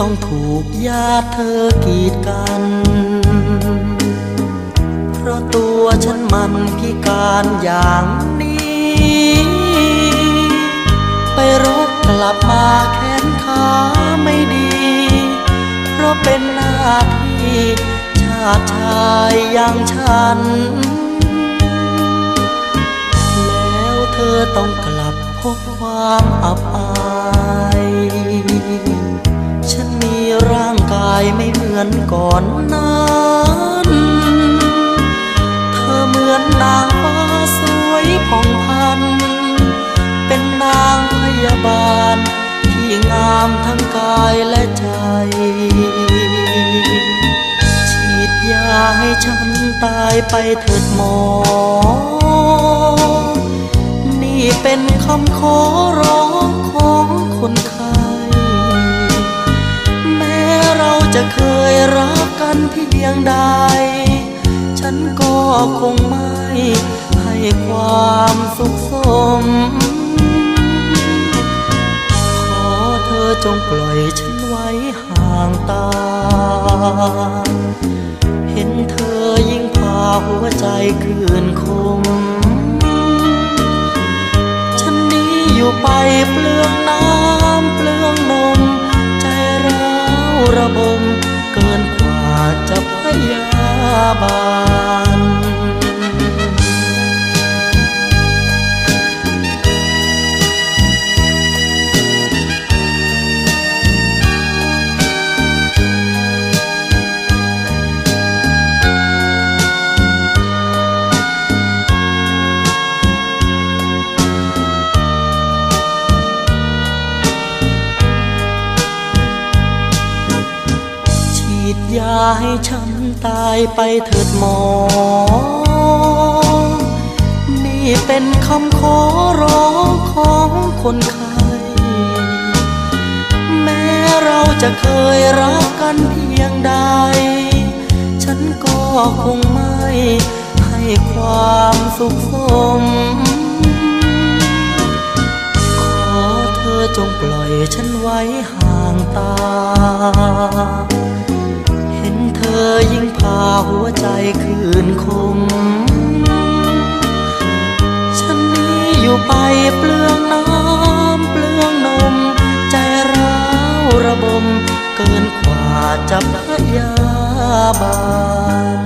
ต้องถูกญาติเธอกีดกัน เพราะตัวฉันมันพิการอย่างนี้ ไปรบกลับมาแขนขาไม่ดี เพราะเป็นหน้าที่ชาติชายอย่างฉัน แล้วเธอต้องกลับพบความอับอาย อนนั้นเธอเหมือนนางฟ้าสวยผ่องพัน เป็นนางพยาบาล ที่งามทั้งกายและใจ ฉีดยาให้ฉันตายไปเถิดหมอ นี่เป็นคำขอร้องของคนไข้แม้เราจะเคย กันเพียงใด ฉันก็คงไม่ให้ความสุขสม ขอเธอจงปล่อยฉันไว้ห่างตา เห็นเธอยิ่งพาหัวใจคืนคมฉันนี้อยู่ไปเปลืองน้ำเปลืองนม ใจร้าวระบมา ฉีดยาให้ฉันตายไปเถิดหมอ นี่เป็นคำขอร้องของคนไข้แม้เราจะเคยรักกันเพียงใด ฉันก็คงไม่ให้ความสุขสม ขอเธอจงปล่อยฉันไว้ห่างตา อยิ่งพาหัวใจคืนคม ฉันนี้อยู่ไปเปลืองน้ำเปลืองนม ใจร้าวระบม เกินกว่าจะพยาบาล